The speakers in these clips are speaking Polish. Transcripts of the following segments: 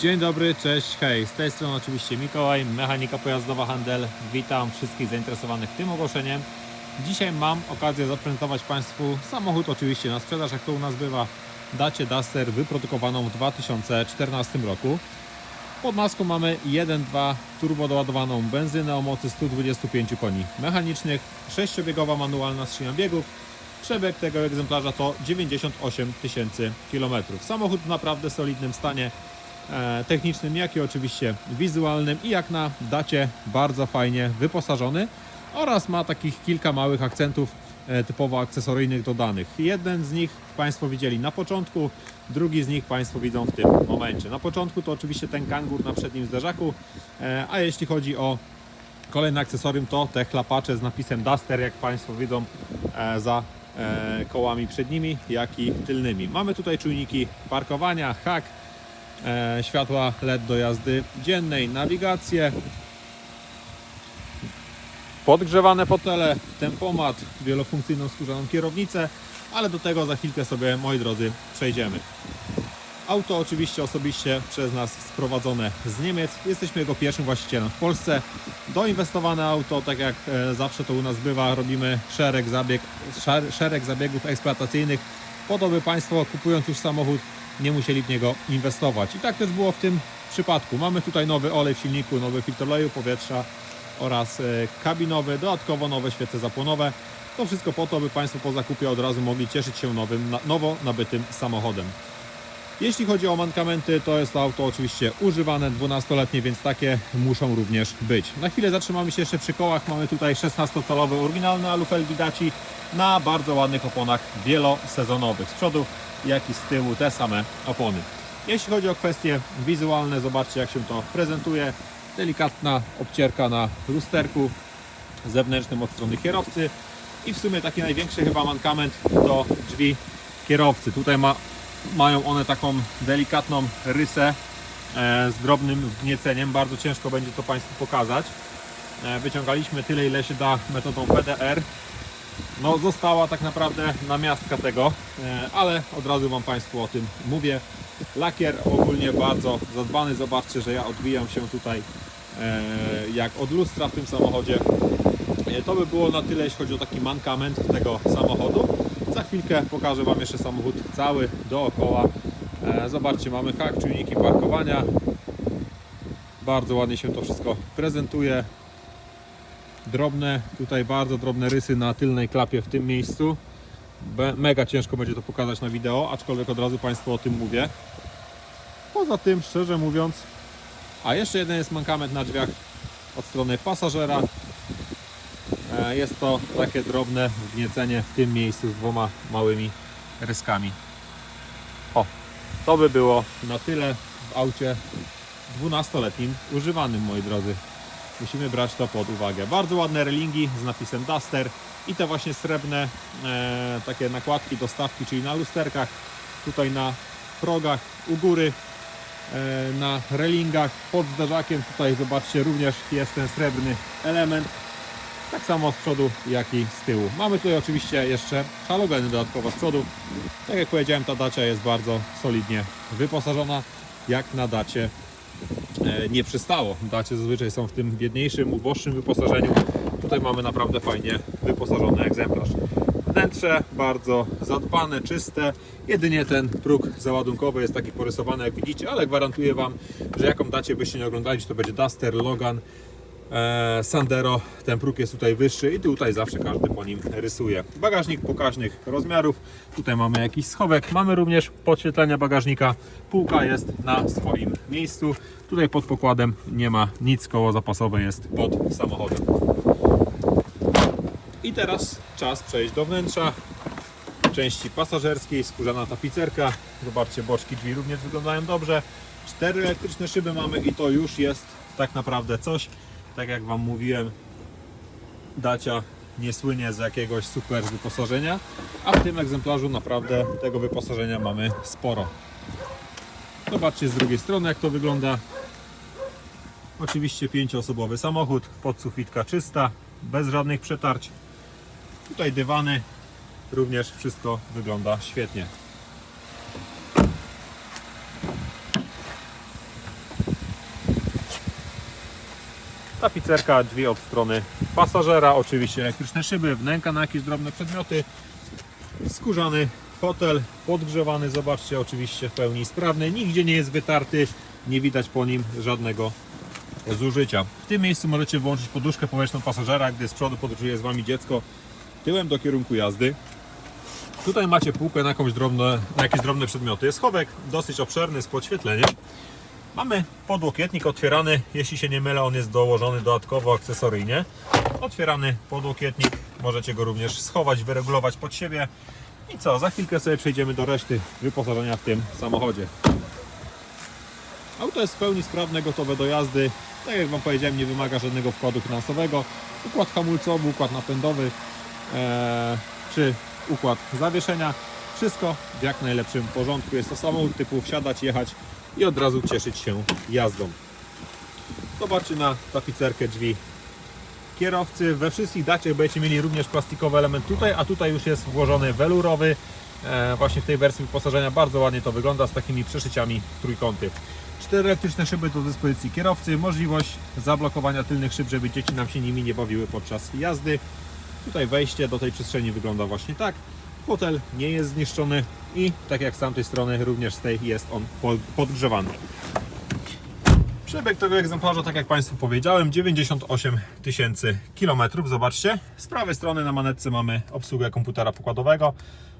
Dzień dobry, cześć, hej. Z tej strony oczywiście Mikołaj, mechanika pojazdowa Handel. Witam wszystkich zainteresowanych tym ogłoszeniem. Dzisiaj mam okazję zaprezentować Państwu samochód oczywiście na sprzedaż, jak to u nas bywa. Dacie Duster wyprodukowaną w 2014 roku. Pod maską mamy 1.2 turbo doładowaną benzynę o mocy 125 koni mechanicznych, 6-biegowa manualna skrzynia biegów. Przebieg tego egzemplarza to 98 tysięcy kilometrów. Samochód w naprawdę solidnym stanie technicznym, jak i oczywiście wizualnym i jak na dacie bardzo fajnie wyposażony oraz ma takich kilka małych akcentów e, typowo akcesoryjnych dodanych. Jeden z nich Państwo widzieli na początku, drugi z nich Państwo widzą w tym momencie. Na początku to oczywiście ten kangur na przednim zderzaku, e, a jeśli chodzi o Kolejne akcesorium to te chlapacze z napisem Duster, jak Państwo widzą e, za e, kołami przednimi, jak i tylnymi. Mamy tutaj czujniki parkowania, hak, e, światła LED do jazdy dziennej, nawigację, podgrzewane fotele, tempomat, wielofunkcyjną skórzaną kierownicę, ale do tego za chwilkę sobie, moi drodzy, przejdziemy. Auto oczywiście osobiście przez nas sprowadzone z Niemiec. Jesteśmy jego pierwszym właścicielem w Polsce. Doinwestowane auto, tak jak e, zawsze to u nas bywa, robimy szereg, zabieg, szereg zabiegów eksploatacyjnych po to, by Państwo kupując już samochód nie musieli w niego inwestować. I tak też było w tym przypadku. Mamy tutaj nowy olej w silniku, nowy filtr oleju powietrza oraz e, kabinowy, dodatkowo nowe świece zapłonowe. To wszystko po to, by Państwo po zakupie od razu mogli cieszyć się nowym, nowo nabytym samochodem. Jeśli chodzi o mankamenty, to jest to auto oczywiście używane, 12-letnie, więc takie muszą również być. Na chwilę zatrzymamy się jeszcze przy kołach. Mamy tutaj 16-calowy oryginalny alufelgi Daci na bardzo ładnych oponach wielosezonowych. Z przodu, jak i z tyłu te same opony. Jeśli chodzi o kwestie wizualne, zobaczcie jak się to prezentuje. Delikatna obcierka na lusterku zewnętrznym od strony kierowcy i w sumie taki największy chyba mankament to drzwi kierowcy. Tutaj ma mają one taką delikatną rysę e, z drobnym wgnieceniem. Bardzo ciężko będzie to Państwu pokazać. E, wyciągaliśmy tyle, ile się da metodą PDR. No, została tak naprawdę namiastka tego, e, ale od razu Wam Państwu o tym mówię. Lakier ogólnie bardzo zadbany. Zobaczcie, że ja odbijam się tutaj jak od lustra w tym samochodzie. To by było na tyle, jeśli chodzi o taki mankament tego samochodu. Za chwilkę pokażę Wam jeszcze samochód cały dookoła. E, Zobaczcie, mamy hak, czujniki parkowania. Bardzo ładnie się to wszystko prezentuje. Drobne, tutaj bardzo drobne rysy na tylnej klapie w tym miejscu. Mega ciężko będzie to pokazać na wideo, aczkolwiek od razu Państwu o tym mówię. Poza tym, szczerze mówiąc, a jeszcze jeden jest mankament na drzwiach od strony pasażera. Jest to takie drobne wgniecenie w tym miejscu z dwoma małymi ryskami. O, to by było na tyle w aucie 12-letnim używanym, moi drodzy. Musimy brać to pod uwagę. Bardzo ładne relingi z napisem Duster i te właśnie srebrne e, takie nakładki, dostawki, czyli na lusterkach, tutaj na progach u góry, e, na relingach pod zderzakiem. Tutaj zobaczcie, również jest ten srebrny element. Tak samo z przodu, jak i z tyłu. Mamy tutaj oczywiście jeszcze halogeny dodatkowo z przodu. Tak jak powiedziałem, ta dacia jest bardzo solidnie wyposażona, jak na dacie e, nie przystało. Dacie zazwyczaj są w tym biedniejszym, uboższym wyposażeniu. Tutaj mamy naprawdę fajnie wyposażony egzemplarz. Wnętrze bardzo zadbane, czyste. Jedynie ten próg załadunkowy jest taki porysowany, jak widzicie, ale gwarantuję Wam, że jaką dacie byście nie oglądali, to będzie Duster, Logan, Sandero, ten próg jest tutaj wyższy i tutaj zawsze każdy po nim rysuje. Bagażnik pokaźnych rozmiarów, tutaj mamy jakiś schowek, mamy również podświetlenia bagażnika, półka jest na swoim miejscu, tutaj pod pokładem nie ma nic, koło zapasowe jest pod samochodem. I teraz czas przejść do wnętrza części pasażerskiej, skórzana tapicerka. Zobaczcie, boczki drzwi również wyglądają dobrze. Cztery elektryczne szyby mamy i to już jest tak naprawdę coś. Tak jak Wam mówiłem, Dacia nie słynie z jakiegoś super wyposażenia, a w tym egzemplarzu naprawdę tego wyposażenia mamy sporo. Zobaczcie z drugiej strony jak to wygląda. Oczywiście pięcioosobowy samochód, podsufitka czysta, bez żadnych przetarć. Tutaj dywany, również wszystko wygląda świetnie. Tapicerka, drzwi od strony pasażera, oczywiście elektryczne szyby, wnęka na jakieś drobne przedmioty, skórzany fotel, podgrzewany, zobaczcie, oczywiście w pełni sprawny, nigdzie nie jest wytarty, nie widać po nim żadnego zużycia. W tym miejscu możecie włączyć poduszkę powietrzną pasażera, gdy z przodu podróżuje z Wami dziecko tyłem do kierunku jazdy. Tutaj macie półkę na, jakąś drobne, na jakieś drobne przedmioty. Schowek dosyć obszerny z podświetleniem. Mamy podłokietnik otwierany, jeśli się nie mylę, on jest dołożony dodatkowo akcesoryjnie. Otwierany podłokietnik, możecie go również schować, wyregulować pod siebie. I co, za chwilkę sobie przejdziemy do reszty wyposażenia w tym samochodzie. Auto jest w pełni sprawne, gotowe do jazdy. Tak jak Wam powiedziałem, nie wymaga żadnego wkładu finansowego. Układ hamulcowy, układ napędowy, e, czy układ zawieszenia. Wszystko w jak najlepszym porządku. Jest to samochód typu wsiadać, jechać i od razu cieszyć się jazdą. Zobaczcie na tapicerkę drzwi kierowcy. We wszystkich daciach będziecie mieli również plastikowy element tutaj, a tutaj już jest włożony welurowy. E, właśnie w tej wersji wyposażenia bardzo ładnie to wygląda z takimi przeszyciami trójkąty. Cztery elektryczne szyby do dyspozycji kierowcy, możliwość zablokowania tylnych szyb, żeby dzieci nam się nimi nie bawiły podczas jazdy. Tutaj wejście do tej przestrzeni wygląda właśnie tak. Fotel nie jest zniszczony i tak jak z tamtej strony również z tej jest on pod- podgrzewany. Przebieg tego egzemplarza, tak jak Państwu powiedziałem, 98 tysięcy kilometrów. Zobaczcie, z prawej strony na manetce mamy obsługę komputera pokładowego,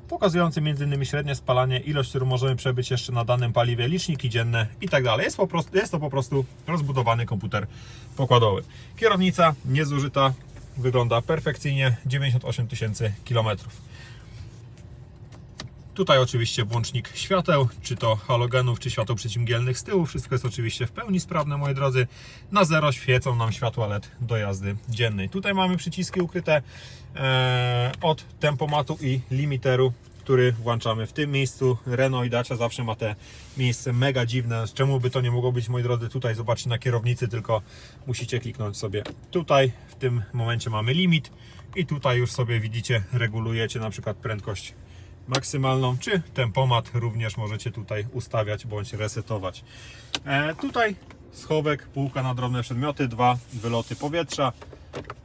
pokazujący m.in. średnie spalanie, ilość, którą możemy przebyć jeszcze na danym paliwie, liczniki dzienne i tak. Jest, po prostu, jest to po prostu rozbudowany komputer pokładowy. Kierownica niezużyta, wygląda perfekcyjnie, 98 tysięcy kilometrów. Tutaj oczywiście włącznik świateł, czy to halogenów, czy świateł przeciwmgielnych z tyłu. Wszystko jest oczywiście w pełni sprawne, moi drodzy. Na zero świecą nam światła LED do jazdy dziennej. Tutaj mamy przyciski ukryte e, od tempomatu i limiteru, który włączamy w tym miejscu. Renault i Dacia zawsze ma te miejsce mega dziwne. Czemu by to nie mogło być, moi drodzy? Tutaj zobaczcie na kierownicy, tylko musicie kliknąć sobie tutaj. W tym momencie mamy limit i tutaj już sobie widzicie, regulujecie na przykład prędkość maksymalną, czy tempomat również możecie tutaj ustawiać bądź resetować. E, tutaj schowek, półka na drobne przedmioty, dwa wyloty powietrza,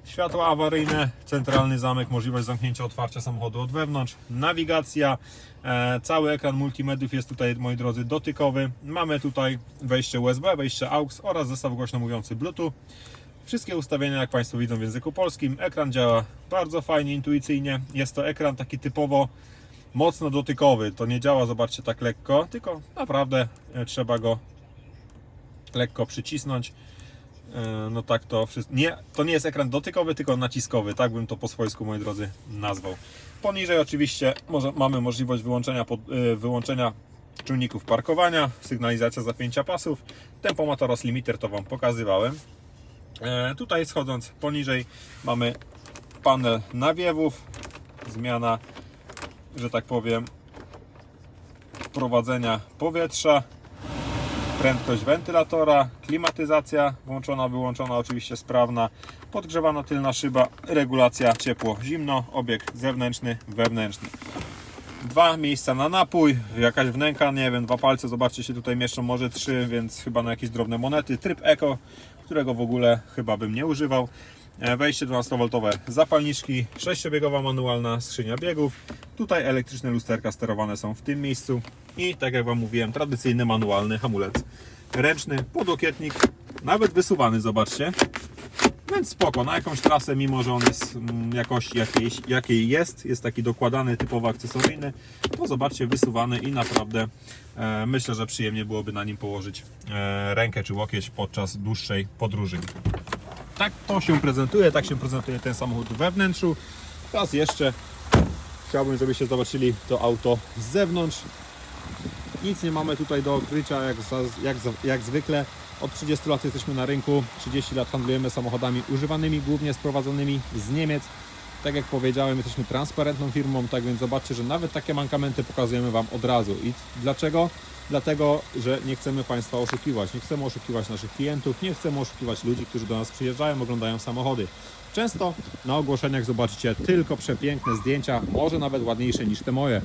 światła awaryjne, centralny zamek, możliwość zamknięcia, otwarcia samochodu od wewnątrz, nawigacja, e, cały ekran multimediów jest tutaj, moi drodzy, dotykowy. Mamy tutaj wejście USB, wejście AUX oraz zestaw głośno mówiący Bluetooth. Wszystkie ustawienia, jak Państwo widzą w języku polskim. Ekran działa bardzo fajnie, intuicyjnie. Jest to ekran taki typowo mocno dotykowy. To nie działa, zobaczcie, tak lekko, tylko naprawdę e, trzeba go lekko przycisnąć. E, No tak to wszystko. Nie, to nie jest ekran dotykowy, tylko naciskowy. Tak bym to po swojsku, moi drodzy, nazwał. Poniżej oczywiście może, mamy możliwość wyłączenia, pod, e, wyłączenia czujników parkowania, sygnalizacja zapięcia pasów, tempomat oraz limiter to Wam pokazywałem. Tutaj schodząc poniżej mamy panel nawiewów, zmiana, że tak powiem, prowadzenia powietrza, prędkość wentylatora, klimatyzacja włączona, wyłączona, oczywiście sprawna, podgrzewana tylna szyba, regulacja ciepło-zimno, obieg zewnętrzny, wewnętrzny. Dwa miejsca na napój, jakaś wnęka, nie wiem, dwa palce, zobaczcie się tutaj mieszczą, może trzy, więc chyba na jakieś drobne monety. Tryb Eco, którego w ogóle chyba bym nie używał. E, Wejście 12V zapalniczki, sześciobiegowa manualna skrzynia biegów. Tutaj elektryczne lusterka sterowane są w tym miejscu. I tak jak Wam mówiłem, tradycyjny manualny hamulec ręczny, podłokietnik, nawet wysuwany, zobaczcie. Więc spoko, na jakąś trasę, mimo że on jest mm, jakości jakiejś, jakiej jest, jest taki dokładany, typowo akcesoryjny, to zobaczcie, wysuwany i naprawdę e, myślę, że przyjemnie byłoby na nim położyć e, rękę czy łokieć podczas dłuższej podróży. Tak to się prezentuje, tak się prezentuje ten samochód we wnętrzu. Teraz jeszcze chciałbym, żebyście zobaczyli to auto z zewnątrz. Nic nie mamy tutaj do odkrycia, jak, jak, jak zwykle. Od 30 lat jesteśmy na rynku, 30 lat handlujemy samochodami używanymi, głównie sprowadzonymi z Niemiec. Tak jak powiedziałem, jesteśmy transparentną firmą, tak więc zobaczcie, że nawet takie mankamenty pokazujemy Wam od razu. I dlaczego? Dlatego, że nie chcemy Państwa oszukiwać, nie chcemy oszukiwać naszych klientów, nie chcemy oszukiwać ludzi, którzy do nas przyjeżdżają, oglądają samochody. Często na ogłoszeniach zobaczycie tylko przepiękne zdjęcia, może nawet ładniejsze niż te moje.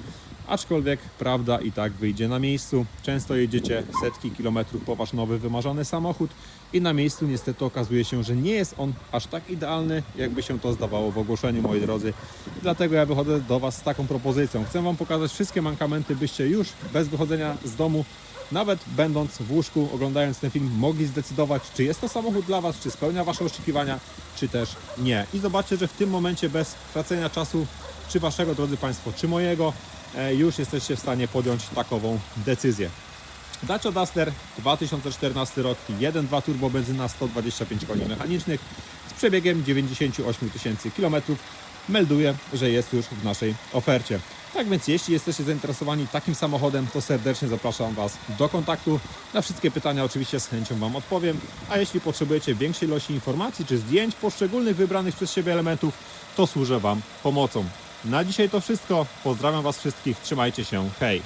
Aczkolwiek prawda i tak wyjdzie na miejscu. Często jedziecie setki kilometrów po wasz nowy wymarzony samochód i na miejscu niestety okazuje się, że nie jest on aż tak idealny, jakby się to zdawało w ogłoszeniu, moi drodzy. Dlatego ja wychodzę do Was z taką propozycją. Chcę Wam pokazać wszystkie mankamenty, byście już bez wychodzenia z domu nawet będąc w łóżku, oglądając ten film, mogli zdecydować, czy jest to samochód dla Was, czy spełnia Wasze oczekiwania, czy też nie. I zobaczcie, że w tym momencie bez tracenia czasu, czy Waszego, drodzy Państwo, czy mojego, już jesteście w stanie podjąć takową decyzję. Dacia Duster 2014 rok 1.2 turbo benzyna 125 koni mechanicznych z przebiegiem 98 tysięcy km melduje, że jest już w naszej ofercie. Tak więc jeśli jesteście zainteresowani takim samochodem, to serdecznie zapraszam Was do kontaktu. Na wszystkie pytania oczywiście z chęcią Wam odpowiem, a jeśli potrzebujecie większej ilości informacji czy zdjęć poszczególnych wybranych przez siebie elementów, to służę Wam pomocą. Na dzisiaj to wszystko. Pozdrawiam Was wszystkich. Trzymajcie się. Hej!